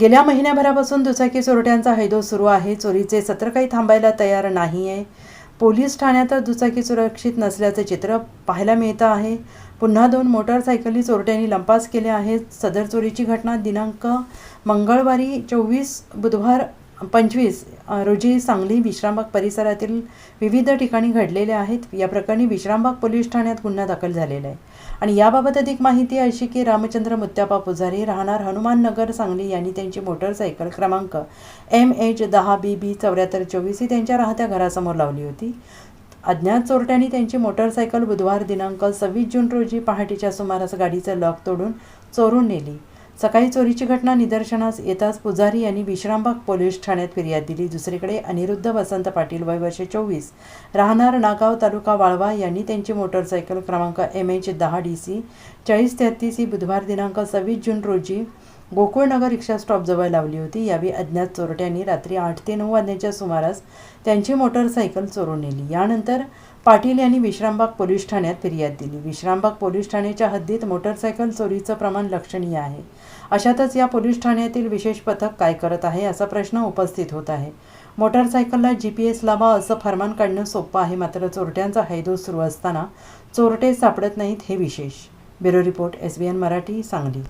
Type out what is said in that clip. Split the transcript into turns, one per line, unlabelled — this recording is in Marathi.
गेल्या महिन्याभरापासून दुचाकी चोरट्यांचा हैदोस सुरू आहे. चोरीचे सत्र काही थांबायला तयार नाही आहे पोलीस ठाण्यातच दुचाकी सुरक्षित नसल्याचे चित्र पाहायला मिळतं आहे. पुन्हा दोन मोटारसायकली चोरट्यांनी लंपास केल्या आहेत. सदर चोरीची घटना दिनांक मंगळवारी चोवीस बुधवार पंचवीस रोजी सांगली विश्रामबाग परिसरातील विविध ठिकाणी घडलेल्या आहेत. या प्रकरणी विश्रामबाग पोलीस ठाण्यात गुन्हा दाखल झालेला आहे. आणि याबाबत अधिक माहिती अशी की रामचंद्र मुत्यापा पुजारी राहणार हनुमान नगर सांगली. यांनी त्यांची मोटरसायकल क्रमांक एम एच दहा बी बी चौऱ्याहत्तर चोवीस ही त्यांच्या राहत्या घरासमोर लावली होती. अज्ञात चोरट्यांनी त्यांची मोटरसायकल बुधवार दिनांक सव्वीस जून रोजी पहाटेच्या सुमारास गाडीचं लॉक तोडून चोरून नेली. सकाळी चोरीची घटना निदर्शनास येताच पुजारी यांनी विश्रामबाग पोलीस ठाण्यात फिर्याद दिली. दुसरीकडे अनिरुद्ध वसंत पाटील वय वर्षे चोवीस राहणार नागाव तालुका वाळवा यांनी त्यांची मोटरसायकल क्रमांक एम एच दहा डी सी चाळीस तेहतीस ही बुधवार दिनांक सव्वीस जून रोजी गोकुळनगर रिक्षा स्टॉपजवळ लावली होती. यावेळी अज्ञात चोरट्यांनी रात्री आठ ते नऊ वाजण्याच्या सुमारास त्यांची मोटरसायकल चोरून नेली. यानंतर पाटील यांनी विश्रामबाग पोलीस ठाण्यात फिर्याद दिली. विश्रामबाग पोलीस ठाण्याच्या हद्दीत मोटरसायकल चोरीचं प्रमाण लक्षणीय आहे. अशातच या पोलीस ठाण्यातील विशेष पथक काय करत आहे असा प्रश्न उपस्थित होत आहे. मोटरसायकलला जी पी एस लावा असं फरमान काढणं सोपं आहे मात्र चोरट्यांचा हैदोस सुरू असताना चोरटे सापडत नाहीत हे विशेष. Bureau report S B N Marathi Sangli.